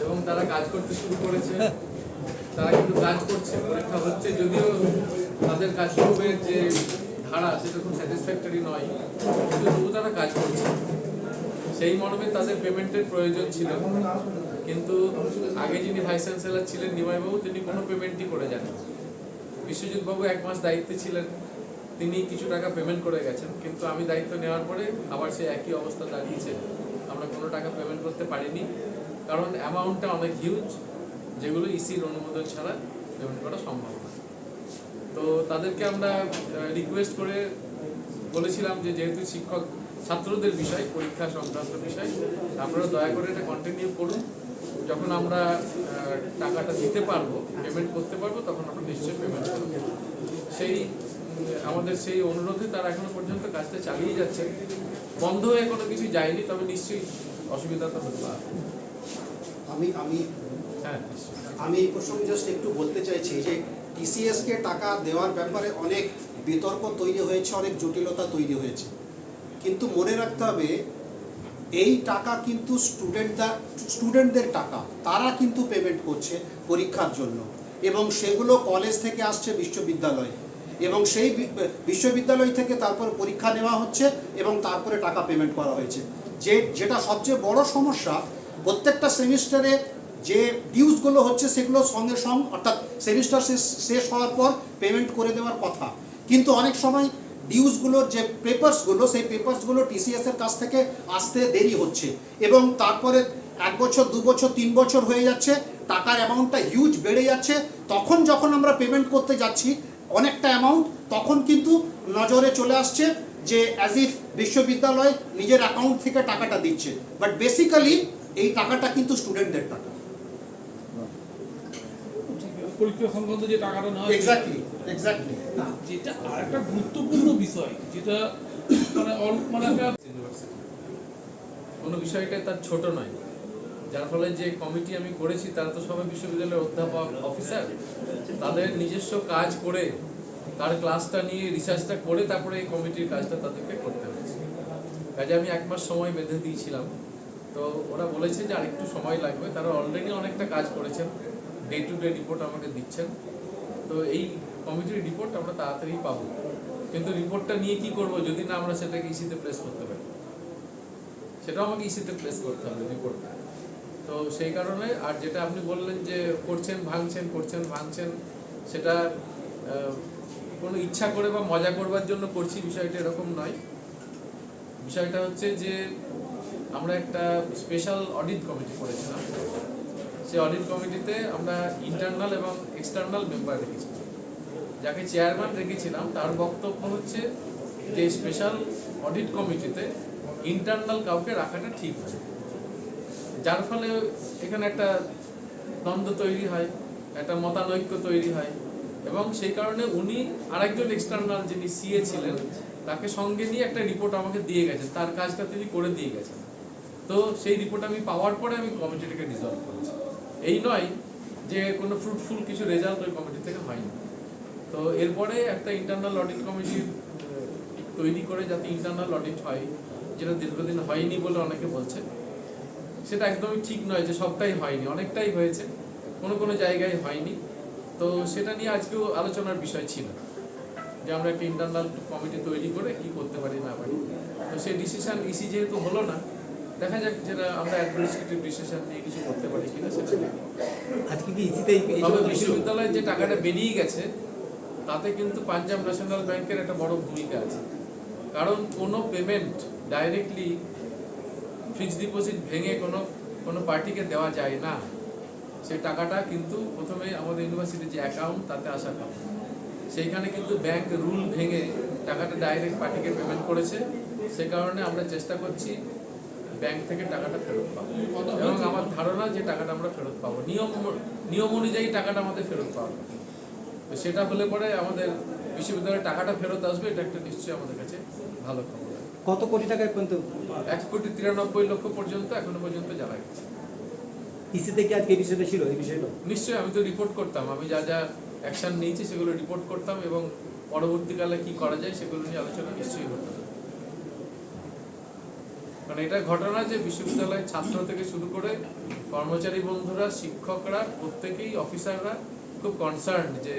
এবং তারা কাজ করতে শুরু করেছে। তারা কিন্তু কাজ করছে। পরীক্ষা হচ্ছে যদিও তাদের কাজকর্মের যে ধারা সেটা খুব স্যাটিসফ্যাক্টরি নয়। কিন্তু তবু তারা কাজ করছে। সেই মর্মে তাদের পেমেন্টের প্রয়োজন ছিল। কিন্তু আগে যিনি ভাইস চ্যান্সেলর ছিলেন নিমাইবাবু, তিনি কোনো পেমেন্টই করে যান বিশ্বজিৎ বাবু এক মাস দায়িত্বে ছিলেন। তিনি কিছু টাকা পেমেন্ট করে গেছেন। কিন্তু আমি দায়িত্ব নেওয়ার পরে আবার সে একই অবস্থা দাঁড়িয়েছে। আমরা কোনো টাকা পেমেন্ট করতে পারিনি। কারণ অ্যামাউন্টটা অনেক হিউজ যেগুলো ইসির অনুমোদন ছাড়া পেমেন্ট করা সম্ভব না। তো তাদেরকে আমরা রিকোয়েস্ট করে বলেছিলাম যে যেহেতু শিক্ষক ছাত্রদের বিষয়, পরীক্ষা সংক্রান্ত বিষয়, আপনারা দয়া করে এটা কন্টিনিউ করুন। যখন আমরা টাকাটা দিতে পারব পেমেন্ট করতে পারব, তখন আমরা নিশ্চয়ই পেমেন্ট করব সেই আমাদের সেই অনুরোধে তারা এখনও পর্যন্ত কাজটা চালিয়ে যাচ্ছে। বন্ধ হয়ে কোনো কিছু যায়নি, তবে নিশ্চয়ই অসুবিধা তো হতে পারে। আমি আমি হ্যাঁ আমি এই প্রসঙ্গে জাস্ট একটু বলতে চাইছি যে টিসিএস কে টাকা দেওয়ার ব্যাপারে অনেক বিতর্ক তৈরি হয়েছে অনেক জটিলতা তৈরি হয়েছে। কিন্তু মনে রাখতে হবে এই টাকা কিন্তু স্টুডেন্টরা স্টুডেন্টদের টাকা তারা কিন্তু পেমেন্ট করছে পরীক্ষার জন্য। এবং সেগুলো কলেজ থেকে আসছে বিশ্ববিদ্যালয়ে। এবং সেই বিশ্ববিদ্যালয় থেকে তারপর পরীক্ষা নেওয়া হচ্ছে এবং তারপরে টাকা পেমেন্ট করা হয়েছে। যে যেটা সবচেয়ে বড় সমস্যা প্রত্যেকটা সেমিস্টারে যে ডিউসগুলো হচ্ছে সেগুলো সঙ্গে সঙ্গ, অর্থাৎ সেমিস্টার শেষ হওয়ার পর পেমেন্ট করে দেওয়ার কথা। কিন্তু অনেক সময় ডিউসগুলোর যে পেপারসগুলো সেই পেপারসগুলো টিসিএসের কাছ থেকে আসতে দেরি হচ্ছে। এবং তারপরে এক বছর, দু বছর, তিন বছর হয়ে যাচ্ছে, টাকার অ্যামাউন্টটা হিউজ বেড়ে যাচ্ছে। তখন যখন আমরা পেমেন্ট করতে যাচ্ছি, অনেকটা অ্যামাউন্ট তখন কিন্তু নজরে চলে আসছে যে অ্যাজ ইফ বিশ্ববিদ্যালয় নিজের অ্যাকাউন্ট থেকে টাকাটা দিচ্ছে। বাট বেসিক্যালি এই টাকাটা কিন্তু স্টুডেন্টদের টাকা। পরীক্ষা সংক্রান্ত যে টাকাটা নেওয়া এক্স্যাক্টলি এক্স্যাক্টলি না যেটা আর একটা গুরুত্বপূর্ণ বিষয় যেটা মানে মানে একটা কোনো বিষয়টাই তার ছোট নয়। যার ফলে যে কমিটি আমি করেছি তারা তো সবাই বিশ্ববিদ্যালয়ের অধ্যাপক অফিসার। তাদের নিজস্ব কাজ করে তার ক্লাসটা নিয়ে রিসার্চটা করে তারপরে এই কমিটির কাজটা তাদেরকে করতে হয়েছে। কাজে আমি এক মাস সময় বেঁধে দিয়েছিলাম। তো ওরা বলেছে যে আরেকটু সময় লাগবে। তারা অলরেডি অনেকটা কাজ করেছেন। ডে টু ডে রিপোর্ট আমাকে দিচ্ছেন। তো এই কমিটির রিপোর্ট আমরা তাড়াতাড়ি পাবো। কিন্তু রিপোর্টটা নিয়ে কি করব যদি না আমরা সেটাকে ইসিতে প্লেস করতে পারি? সেটাও আমাকে ইসিতে প্লেস করতে হবে রিপোর্টটা তো সেই কারণে আর যেটা আপনি বললেন যে করছেন, ভাঙছেন করছেন, ভাঙছেন, সেটা কোনো ইচ্ছা করে বা মজা করবার জন্য করছি বিষয়টা এরকম নয়। বিষয়টা হচ্ছে যে আমরা একটা স্পেশাল অডিট কমিটি করেছিলাম। সেই অডিট কমিটিতে আমরা ইন্টারনাল এবং এক্সটার্নাল মেম্বার রেখেছি। যাকে চেয়ারম্যান রেখেছিলাম, তার বক্তব্য হচ্ছে যে স্পেশাল অডিট কমিটিতে ইন্টারনাল কাউকে রাখাটা ঠিক হয় যার ফলে এখানে একটা দ্বন্দ্ব তৈরি হয়, একটা মতানৈক্য তৈরি হয় এবং সেই কারণে উনি আরেকজন এক্সটার্নাল যিনি সিএ ছিলেন, তাকে সঙ্গে নিয়ে একটা রিপোর্ট আমাকে দিয়ে গেছেন। তার কাজটা তিনি করে দিয়ে গেছেন। তো সেই রিপোর্ট আমি পাওয়ার পরে আমি কমিটিটাকে ডিসলভ করেছি। এই নয় যে কোনো ফ্রুটফুল কিছু রেজাল্ট ওই কমিটি থেকে হয়নি। তো এরপরে একটা ইন্টারনাল অডিট কমিটি তৈরি করে যাতে ইন্টারনাল অডিট হয়, যেটা দীর্ঘদিন হয়নি বলে অনেকে বলছে। সেটা একদমই ঠিক নয় যে সবটাই হয়নি, অনেকটাই হয়েছে, কোনো কোনো জায়গায় হয়নি। তো সেটা নিয়ে আজকেও আলোচনার বিষয় ছিল যে আমরা একটা ইন্টারনাল কমিটি তৈরি করে কি করতে পারি না পারি। তো সেই ডিসিশন ইসি যেহেতু হলো না দেখা যাক যেটা আমরা অ্যাডমিনিস্ট্রেটিভ ডিসিশন নিয়ে কিছু করতে পারি কিনা সেটা। আজকে কি ইসিতে এই তবে বিশ্ববিদ্যালয়ের যে টাকাটা বেরিয়ে গেছে তাতে কিন্তু পাঞ্জাব ন্যাশনাল ব্যাংকের একটা বড় ভূমিকা আছে। কারণ কোনো পেমেন্ট ডাইরেক্টলি ফিক্সড ডিপোজিট ভেঙে কোনো কোনো পার্টিকে দেওয়া যায় না। সেই টাকাটা কিন্তু প্রথমে আমাদের ইউনিভার্সিটির যে অ্যাকাউন্ট তাতে আসা কথা সেইখানে কিন্তু ব্যাংক রুল ভেঙে টাকাটা ডাইরেক্ট পার্টিকে পেমেন্ট করেছে। সে কারণে আমরা চেষ্টা করছি ব্যাংক থেকে টাকাটা ফেরত পাবো। এবং আমার ধারণা যে টাকাটা আমরা ফেরত পাবো নিয়ম নিয়ম অনুযায়ী টাকাটা আমাদের ফেরত পাবো তো সেটা হলে পরে আমাদের বিশ্ববিদ্যালয়ের টাকাটা ফেরত আসবে এটা একটা নিশ্চয়ই আমাদের কাছে ভালো খবর। কত কোটি টাকা পর্যন্ত এক কোটি তিরানব্বই লক্ষ পর্যন্ত এখনও পর্যন্ত জানা গেছে। ইসিতে কি আজকে বিষয়টা ছিল এই বিষয়টা? নিশ্চয়ই আমি তো রিপোর্ট করতাম। আমি যা যা অ্যাকশন নিয়েছি সেগুলো রিপোর্ট করতাম এবং পরবর্তীকালে কি করা যায় সেগুলো নিয়ে আলোচনা নিশ্চয়ই করতাম মানে এটা ঘটনা যে বিশ্ববিদ্যালয়ের ছাত্র থেকে শুরু করে কর্মচারী বন্ধুরা, শিক্ষকরা, প্রত্যেকেই অফিসাররা খুব কনসার্ন যে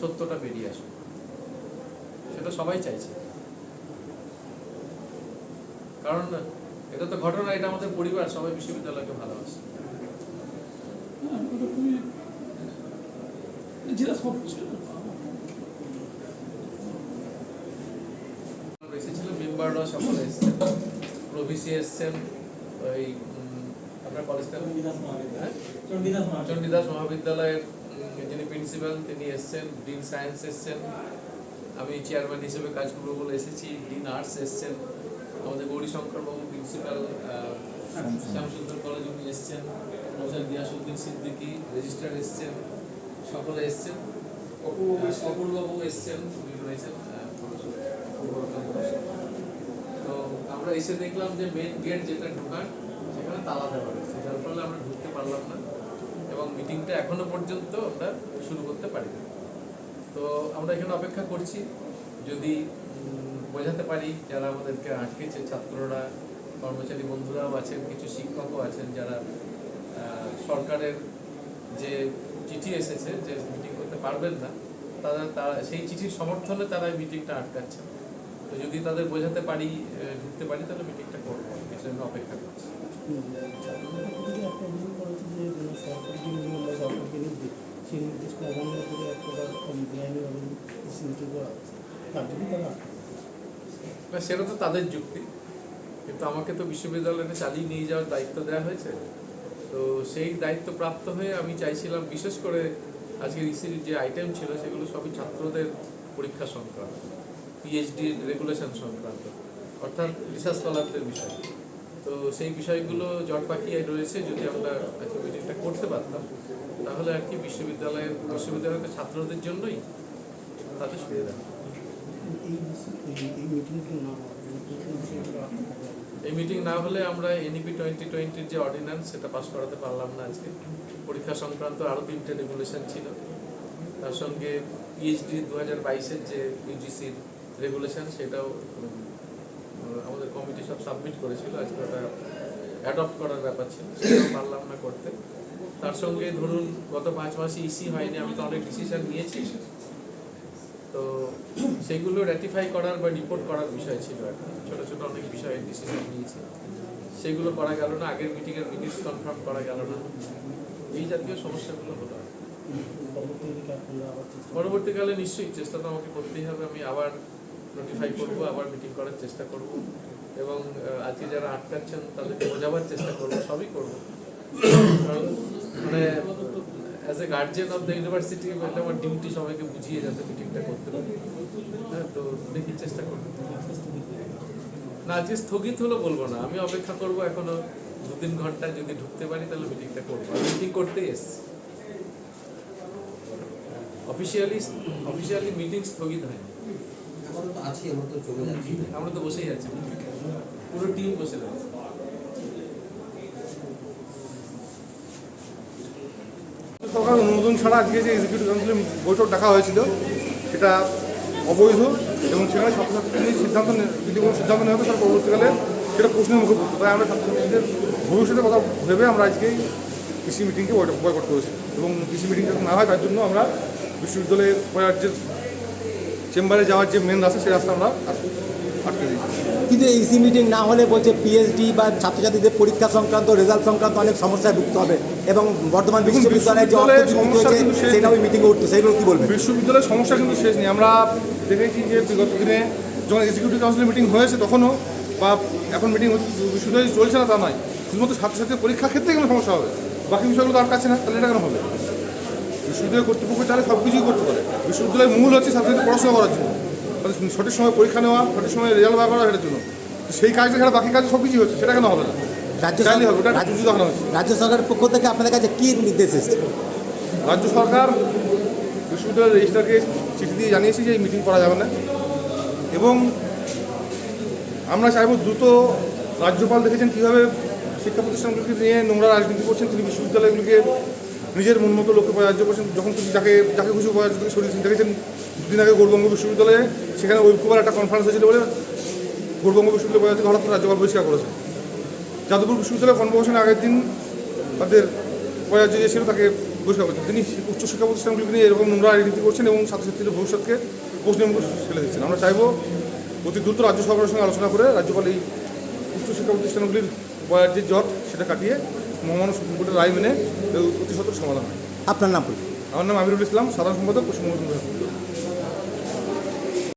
সত্যটা বেরিয়ে আসুক। সেটা সবাই চাইছে। কারণ এটা তো ঘটনা, এটা আমাদের পরিবার, সবাই বিশ্ববিদ্যালয়কে ভালোবাসে। এসেছিল মেম্বাররা সকলে এসেছেন এসছেন ওই আপনার কলেজটা হ্যাঁ? চণ্ডীদাস মহাবিদ্যালয়ের যিনি প্রিন্সিপাল তিনি এসছেন ডিন সায়েন্স এসছেন। আমি চেয়ারম্যান হিসেবে কাজ করব বলে এসেছি ডিন আর্টস এসছেন। আমাদের গৌরীশঙ্কর বাবু প্রিন্সিপাল শ্যামসুন্দর। কলেজ উনি এসছেন। মোজান গিয়াসুদ্দিন সিদ্দিকী রেজিস্ট্রার এসছেন। সকলে এসছেন। অপূর্ববাবু এসছেন। রয়েছেন তো আমরা এসে দেখলাম যে মেন গেট যেটা ঢোকার, সেখানে তালা দেওয়া রয়েছে, যার ফলে আমরা ঢুকতে পারলাম না এবং মিটিংটা এখনও পর্যন্ত আমরা শুরু করতে পারিনি। তো আমরা এখানে অপেক্ষা করছি, যদি বোঝাতে পারি যারা আমাদেরকে আটকেছে, ছাত্ররা, কর্মচারী বন্ধুরাও আছেন, কিছু শিক্ষকও আছেন যারা সরকারের যে চিঠি এসেছে যে মিটিং করতে পারবেন না তারা তারা, সেই চিঠির সমর্থনে তারা মিটিংটা আটকাচ্ছে তো যদি তাদের বোঝাতে পারি ঢুকতে পারি, তাহলে মিটিংটা করব এই জন্য অপেক্ষা করছি। সেটা তো তাদের যুক্তি, কিন্তু আমাকে তো বিশ্ববিদ্যালয়টা চালিয়ে নিয়ে যাওয়ার দায়িত্ব দেওয়া হয়েছে। তো সেই দায়িত্ব প্রাপ্ত হয়ে আমি চাইছিলাম, বিশেষ করে আজকের ইসির যে আইটেম ছিল, সেগুলো সবই ছাত্রদের পরীক্ষা সংক্রান্ত। পিএইচডি রেগুলেশন সংক্রান্ত, অর্থাৎ রিসার্চ স্কলারদের বিষয়। তো সেই বিষয়গুলো জট পাকিয়ে রয়েছে, যদি আমরা আজকে মিটিংটা করতে পারতাম, তাহলে আর কি বিশ্ববিদ্যালয়ের বিশ্ববিদ্যালয়ের ছাত্রদের জন্যই তাদের সুবিধা। এই মিটিং না হলে আমরা এনইপি টোয়েন্টি টোয়েন্টির যে অর্ডিন্যান্স সেটা পাস করাতে পারলাম না আজকে। পরীক্ষা সংক্রান্ত আরও তিনটে রেগুলেশন ছিল। তার সঙ্গে পিএইচডি দু হাজার বাইশের যে ইউজিসির রেগুলেশন সেটাও আমাদের কমিটি সব সাবমিট করেছিল আজকে ওটা অ্যাডপ্ট করার ব্যাপার ছিল সেটাও পারলাম না করতে। তার সঙ্গে ধরুন গত পাঁচ মাসে ইসি হয়নি আমি তো অনেক ডিসিশন নিয়েছি। তো সেগুলো র্যাটিফাই করার বা রিপোর্ট করার বিষয় ছিল আর কি ছোটো ছোটো অনেক বিষয়ে ডিসিশন নিয়েছি। সেগুলো করা গেল না আগের মিটিংয়ের মিনিটস কনফার্ম করা গেল না। এই জাতীয় সমস্যাগুলো হলো। পরবর্তীকালে নিশ্চয়ই চেষ্টা তো আমাকে করতেই হবে আমি আবার নোটিফাই করব, আবার মিটিং করার চেষ্টা করব এবং আজকে যারা আটকাচ্ছেন তাদেরকে বোঝাবার চেষ্টা করব, সবই করব। কারণ মানে as a guardian of the university মানে আমার ডিউটি সবাইকে বুঝিয়ে যাতে মিটিংটা করতে পারি। হ্যাঁ তো দেখি চেষ্টা করব। না, আজকে স্থগিত হলো বলব না। আমি অপেক্ষা করব এখনও দু তিন ঘণ্টা যদি ঢুকতে পারি, তাহলে মিটিংটা করব। মিটিং করতেই এসছি। অফিসিয়ালি অফিসিয়ালি মিটিং স্থগিত হয়নি। আছি আমরা তো চলে যাচ্ছি। আমরা তো বসেই আছি। পুরো টিম বসে রয়েছে। সরকার অনুমোদন ছাড়া আজকে যে এক্সিকিউটিভ কাউন্সিলের বৈঠক ডাকা হয়েছিল সেটা অবৈধ এবং সেখানে ছাত্রছাত্রীদের সিদ্ধান্ত নে- যদি কোনো সিদ্ধান্ত নেওয়া হবে তার পরবর্তীকালে সেটা প্রশ্নের মুখে পড়তো তাই আমরা ছাত্রছাত্রীদের ভবিষ্যতের কথা ভেবে আমরা আজকে কৃষি মিটিংকে বয়কট করেছি। এবং কৃষি মিটিং যাতে না হয় তার জন্য আমরা বিশ্ববিদ্যালয়ের রাজ্যের চেম্বারে যাওয়ার যে মেন রাস্তা সেই রাস্তা আমরা আটকে দিয়েছি। কিন্তু এই ইসি মিটিং না হলে বলছে পিএইচডি বা ছাত্রছাত্রীদের পরীক্ষা সংক্রান্ত রেজাল্ট সংক্রান্ত অনেক সমস্যায় ভুগতে হবে। এবং বর্তমান বিশ্ববিদ্যালয়ের যে অর্থ বিশ্ববিদ্যালয়ের সমস্যা হয়েছে কিন্তু শেষ সেটা ওই নেই। মিটিংয়ে উঠতো সেগুলো কি বলবেন? বিশ্ববিদ্যালয়ের সমস্যা কিন্তু শেষ নেই। আমরা দেখেছি যে বিগত দিনে যখন এক্সিকিউটিভ কাউন্সিলের মিটিং হয়েছে তখনও বা এখন মিটিং বিশ্ববিদ্যালয় চলছে না তা নয়। শুধুমাত্র ছাত্রছাত্রীর পরীক্ষার ক্ষেত্রে কোনো সমস্যা হবে। বাকি বিষয়গুলো তো আর কাছে না তাহলে এটা কেন হবে? বিশ্ববিদ্যালয় কর্তৃপক্ষ চাইলে সব কিছুই করতে পারে। বিশ্ববিদ্যালয়ের মূল হচ্ছে ছাত্রছাত্রী পড়াশোনা করার জন্য। সঠিক সময় পরীক্ষা নেওয়া সঠিক সময় রেজাল্ট বার করা এটার জন্য। সেই কাজটা ছাড়া বাকি কাজ সব কিছুই হচ্ছে সেটা কেন হবে না? রাজ্য রাজ্য সরকারের পক্ষ থেকে আপনাদের কাছে কী নির্দেশ এসেছে? রাজ্য সরকার বিশ্ববিদ্যালয়ের রেজিস্ট্রারকে চিঠি দিয়ে জানিয়েছে যে এই মিটিং করা যাবে না। এবং আমরা চাইব দ্রুত রাজ্যপাল দেখেছেন কীভাবে শিক্ষা প্রতিষ্ঠানগুলিকে নিয়ে নোংরা রাজনীতি করছেন তিনি বিশ্ববিদ্যালয়গুলিকে নিজের মন মতো লোককে পরাজ্য করছেন, যখন তিনি যাকে যাকে খুশি পরাজ্য থেকে সরিয়েছেন দেখেছেন। দুদিন আগে গৌরবঙ্গ বিশ্ববিদ্যালয়ে সেখানে ঐক্যবার একটা কনফারেন্স হয়েছিল বলে গৌরবঙ্গ বিশ্ববিদ্যালয় থেকে হঠাৎ করে রাজ্যপাল বহিষ্কার করেছে যাদবপুর বিশ্ববিদ্যালয় কনভোকেশনের আগের দিন তাদের উপাচার্য যে ছিল তাকে বহিষ্কার করেছেন। তিনি উচ্চশিক্ষা প্রতিষ্ঠানগুলিকে নিয়ে এরকম নোংরা রীতি করছেন এবং ছাত্রছাত্রীদের ভবিষ্যৎকে প্রশ্নের মুখে ফেলে দিচ্ছেন। আমরা চাইব অতি দ্রুত রাজ্য সরকারের সঙ্গে আলোচনা করে রাজ্যপাল এই উচ্চশিক্ষা প্রতিষ্ঠানগুলির উপায়ের যে জট সেটা কাটিয়ে মহামান্য সুপ্রিম কোর্টের রায় মেনে অতি সত্তর সমাধান হয় আপনার নাম। আমার নাম আমিরুল ইসলাম সাধারণ সম্পাদক পশ্চিমবঙ্গ